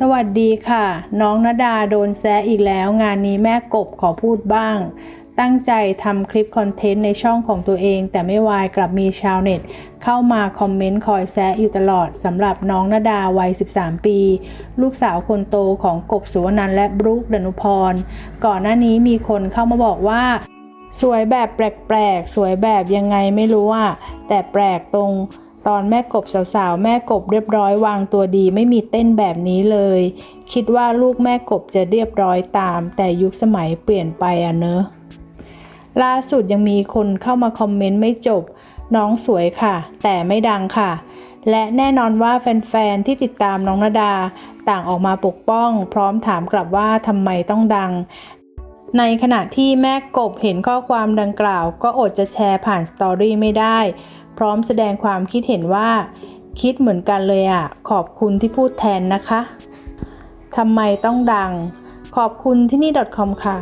สวัสดีค่ะ น้องนาดาโดนแซะอีกแล้ว งานนี้แม่กบขอพูดบ้าง ตั้งใจทำคลิปคอนเทนต์ในช่องของตัวเอง แต่ไม่วายกลับมีชาวเน็ต เข้ามาคอมเมนต์คอยแซะอยู่ตลอดสำหรับน้องนาดาวัย 13 ปี ลูกสาวคนโตของกบสุวรรณันและบรุกดนุพร ก่อนหน้านี้มีคนเข้ามาบอกว่า สวยแบบแปลกๆ สวยแบบยังไงไม่รู้อะแต่แปลกตรง ตอนแม่กบสาวๆ แม่กบเรียบร้อยวางตัวดีไม่มีเต้นแบบนี้เลย คิดว่าลูกแม่กบจะเรียบร้อยตาม แต่ยุคสมัยเปลี่ยนไปอะเนอะล่าสุดยังมีคนเข้ามาคอมเมนต์ไม่จบ น้องสวยค่ะ แต่ไม่ดังค่ะ และแน่นอนว่าแฟนๆ ที่ติดตามน้องนาดา ต่างออกมาปกป้อง พร้อมถามกลับว่าทำไมต้องดัง ในขณะที่แม่กบเห็นข้อความดังกล่าว ก็อดจะแชร์ผ่านสตอรี่ไม่ได้ พร้อมแสดงความคิดเห็นว่า คิดเหมือนกันเลยอะ ขอบคุณที่พูดแทนนะคะทำไมต้องดัง ขอบคุณที่นี่ .com ค่ะ